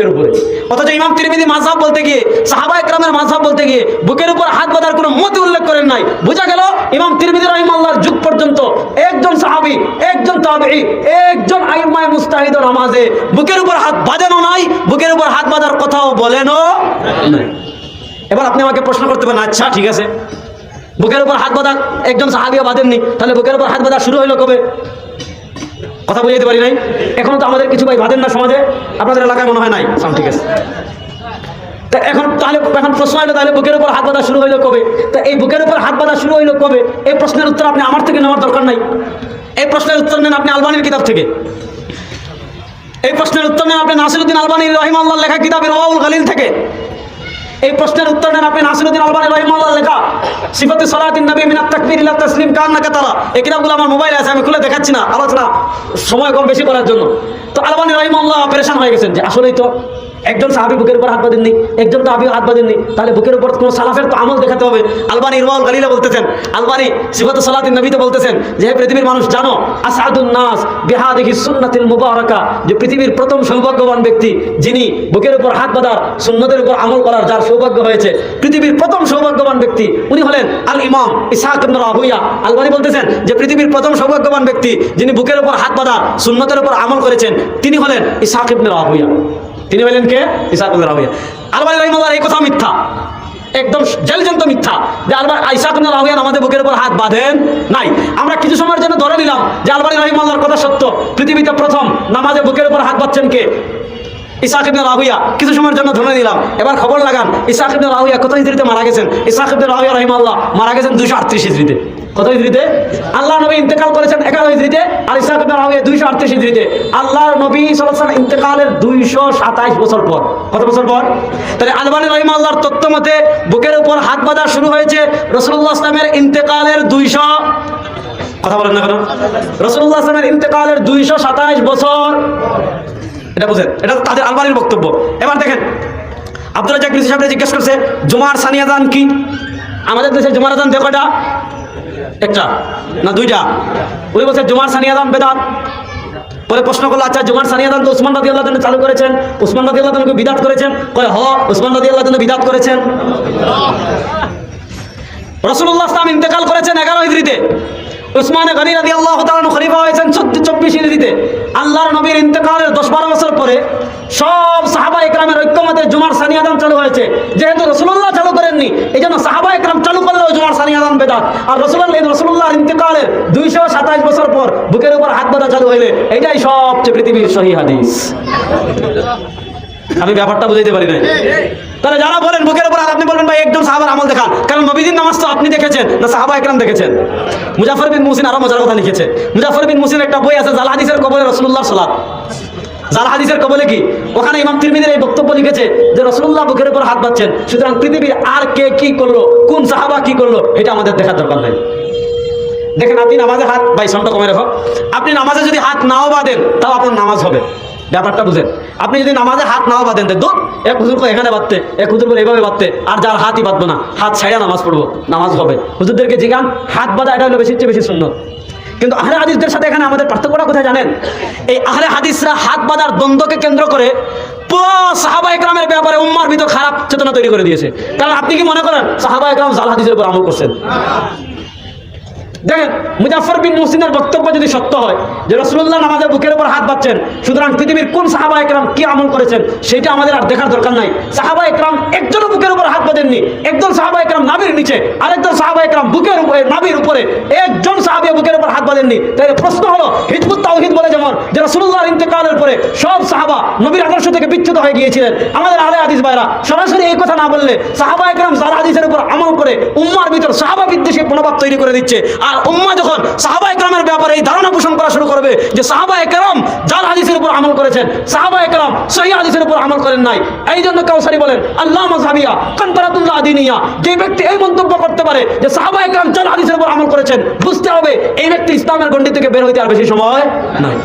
বুকের উপরে। অথচ ইমাম তিরমিজি মাঝহাব বলতে গিয়ে, সাহাবা একরামের মাঝহাব বলতে গিয়ে, বুকের উপর হাত বাঁধার কোনো মতে উল্লেখ করেন নাই। বোঝা গেল, ইমাম তিরমিজি রহিমাল্লাহর যুগ পর্যন্ত একজন সাহাবী, একজন তাবেঈ, একজন আইমায় মুস্তাহিদ নামাজে বুকের উপর হাত বাঁধেনও নাই, বুকের উপর হাত বাঁধার কথাও বলেনও এবার আপনি আমাকে প্রশ্ন করতে পারেন আচ্ছা ঠিক আছে। বুকের উপর হাত বাঁধা, একজন সাহাবিও বাঁধেননি, তাহলে বুকের উপর হাত বাঁধা শুরু হইল কবে? কথা বুঝাইতে পারি নাই। এখনও তো আমাদের কিছু ভাই বাঁধেন না সমাজে। আপনাদের এলাকায় মনে হয় নাই। সাম ঠিক আছে। তা এখন তাহলে, এখন প্রশ্ন হলো তাহলে বুকের উপর হাত বাঁধা শুরু হইল কবে? তা এই বুকের উপর হাত বাঁধা শুরু হইল কবে? এই প্রশ্নের উত্তর আপনি আমার থেকে নেওয়ার দরকার নাই। এই প্রশ্নের উত্তর নেন আপনি আলবানির কিতাব থেকে। এই প্রশ্নের উত্তর নেন আপনি নাসিরুদ্দিন আলবানী রহিম আল্লাহ লেখা কিতাবের ওয়াউল গালিল থেকে। এই প্রশ্নের উত্তর দেন আপনি নাসিরুদ্দিন আলবানের রহিমাল্লাহ লেখা, সিফাতে সালাতিন নবী মিনাত তাকবীর ইলা তাসলিম কান না তালা এই কিতাবগুলো আমার মোবাইলে আছে, আমি খুলে দেখাচ্ছি না, আলোচনা সময় কম বেশি করার জন্য। তো আলবানী রহিমাল্লাহ পরেশান হয়ে গেছেন যে আসলেই তো একজন সাহাবি বুকের উপর হাত বাঁধেননি, একজন তো হাত বাঁধেননি। তাহলে বুকের উপর কোনো সালাফের তো আমল দেখাতে হবে। আলবানি ইরমাউল গালিলা বলতেছেন, আলবানি সিফাতে সালাতিন নবীতে বলতেছেন যে পৃথিবীর মানুষ, জানো, আসাদুন নাস দেখি সুন্নাতিল মুবারাকা, যে পৃথিবীর প্রথম সৌভাগ্যবান ব্যক্তি, যিনি বুকের উপর হাত বাঁধার, সুন্নতের উপর আমল করার যার সৌভাগ্য হয়েছে, পৃথিবীর প্রথম সৌভাগ্যবান ব্যক্তি, উনি হলেন আল ইমাম ইসাহাক রাহুইয়া। আলবানি বলতেছেন যে, পৃথিবীর প্রথম সৌভাগ্যবান ব্যক্তি, যিনি বুকের উপর হাত বাঁধা সুন্নতের উপর আমল করেছেন, তিনি হলেন ইসাহাক ইবনে রাহুইয়া। তিনি হলেন কে? ইবনে রাহুইয়া আলবানি এই কথা মিথ্যা। একদম জলজন্ত মিথ্যা যে আলবার আইসাক রাহুয়ান আমাদের বুকের উপর হাত বাঁধেন নাই। আমরা কিছু সময়ের জন্য ধরে নিলাম যে আলবানি রহিমাল্লাহর কথা সত্য। পৃথিবীতে প্রথম নামাজে বুকের উপর হাত বাঁধছেন কে? ইসাক ইবনে রাহুইয়া কিছু সময়ের জন্য ধরে নিলাম। এবার খবর লাগান, ইসাক ইবনে রাহুইয়া কত হিজড়িতে মারা গেছেন? ইসাক ইবনে রাহুইয়া রহিমাল্লাহ মারা গেছেন দুশো আটত্রিশ হিজড়িতে। কত হিজড়িতে? আল্লাহ নবী ইন্তেকাল করেছেন এগারো আল্লাহর ইন্তেকালের দুইশো সাতাইশ বছর পর, কত বছর পর? তাহলে তত্ত্ব মতে বুকের উপর হাত শুরু হয়েছে ইন্তেকালের দুইশো কথা বলেন না কেন? ইন্তেকালের দুইশো সাতাইশ বছর। এটা বুঝেন, এটা তাদের আলবানির বক্তব্য। এবার দেখেন, আব্দুল জিজ্ঞেস করছে, জুমার সানিয়াদান কি? আমাদের দেশে জুমার আদান দেখোটা একটা? না, দুইটা? উনি বলছে জুমার সানিয়াদান বেদাত। পরে প্রশ্ন করল আচ্ছা জুমার সানিয়াদান তো উসমান রাদি আল্লাহ চালু করেছেন। উসমান রাদি আল্লাহ বিদাত করেছেন। কয়ে, হ, উসমান রাদি আল্লাহ বিদাত করেছেন। রসুল্লাহ ইসলাম ইন্তেকাল করেছেন এগারো হিজড়িতে। উসমানে গনি রাদি আল্লাহ খলিফা হয়েছেন চব্বিশ আল্লাহর নবীর ইন্তেকালের দশ বারো বছর পরে সব সাহাবা একরামের ঐক্যমতে জুমার সানিয়াদান চালু হয়েছে। যেহেতু রসুল্লাহ চালু করেননি এই জন্য সাহাবা একরাম চালু জুমার সানিয়াদান বেদাত আর রসুল্লাহ রসুল্লাহর ইন্তেকালের দুইশো সাতাশ বছর পর বুকের উপর হাত বাঁধা চালু হইলে এটাই সবচেয়ে পৃথিবীর সহি হাদিস। আমি ব্যাপারটা বুঝাইতে পারি নাই। তাহলে যারা বলেন বুকের উপর হাত, আপনি বলবেন ভাই একজন সাহাবার আমল দেখান কারণ নবীদিন নামাজ তো আপনি দেখেছেন না সাহাবা একরাম দেখেছেন। মুজাফর বিন মুসিন আরও মজার কথা লিখেছে। মুজাফর বিন মুসিন একটা বই আছে জাল হাদিসের কবলে রসুল্লাহ সালাত। জাল হাদিসের কবলে কি? ওখানে ইমাম তিরমিদের এই বক্তব্য লিখেছে যে রসুল্লাহ বুকের উপর হাত বাঁধছেন, সুতরাং পৃথিবীর আর কে কি করল, কোন সাহাবা কি করল, এটা আমাদের দেখার দরকার নাই। দেখেন, আপনি নামাজে হাত, ভাই, সনটা কমে রাখো। আপনি নামাজে যদি হাত নাও বাঁধেন, তাও আপনার নামাজ হবে। ব্যাপারটা বুঝেন। আপনি যদি নামাজে হাত নাও বাঁধেন দূর এক হুজুর করে এখানে বাঁধতে, এক হুজুর করে এভাবে বাঁধতে, আর যার হাতই বাঁধবো না, হাত ছাইড়া নামাজ পড়ব, নামাজ হবে। হুজুরদেরকে জিগান, হাত বাঁধা, এটা হলো বেশি বেশি সুন্দর কিন্তু আহলে হাদিসদের সাথে এখানে আমাদের পার্থক্যটা কোথায় জানেন? এই আহলে হাদিসরা হাত বাঁধার দ্বন্দ্বকে কেন্দ্র করে পুরো সাহাবা একরামের ব্যাপারে উম্মার ভিতর খারাপ চেতনা তৈরি করে দিয়েছে। কারণ আপনি কি মনে করেন সাহাবা একরাম জাল হাদিসের উপর আমল করছেন? দেখেন মুজাফর বিন মুসিনের বক্তব্য যদি সত্য হয় যে রসুল্লাহ আমাদের বুকের উপর হাত পাচ্ছেন সুতরাং পৃথিবীর কোন সাহাবা একরাম কি আমল করেছেন, সেটা আমাদের আর দেখার দরকার নাই। সাহাবা একরাম একজনও বুকের উপর হাত বাঁধেননি, একজন সাহাবা একরাম নাবির নিচে, আরেকজন সাহাবা একরাম বুকের উপরে নাবির উপরে, একজন সাহাবিয়া বুকের উপর হাত বাঁধেননি। তাই প্রশ্ন হলো, হিজবুত তাওহিদ বলে যেমন যে রসুল্লাহর ইন্তেকালের পরে সব সাহাবা নবীর আদর্শ থেকে বিচ্ছুত হয়ে গিয়েছিলেন। আমাদের আলে আদিস ভাইরা সরাসরি এই কথা না বললে সাহাবা একরাম সারা আদিসের উপর আমল করে উম্মার ভিতর সাহাবা বিদ্বেষী মনোভাব তৈরি করে দিচ্ছে। আর উম্মা যখন সাহাবা একরামের ব্যাপারে এই ধারণা পোষণ করবে যে সাহাবা একরাম জাল হাদিসের উপর আমল করেছেন সাহাবা একরাম সহি হাদিসের উপর আমল করেন নাই। এই জন্য কাউসারি বলেন আল্লাহ মজাবিয়া কান্তারাতুল্লাহ আদিনিয়া। যে ব্যক্তি এই মন্তব্য করতে পারে যে সাহাবা একরাম জাল হাদিসের উপর আমল করেছেন, বুঝতে হবে এই ব্যক্তি ইসলামের গণ্ডি থেকে বের হইতে আর বেশি সময় নাই।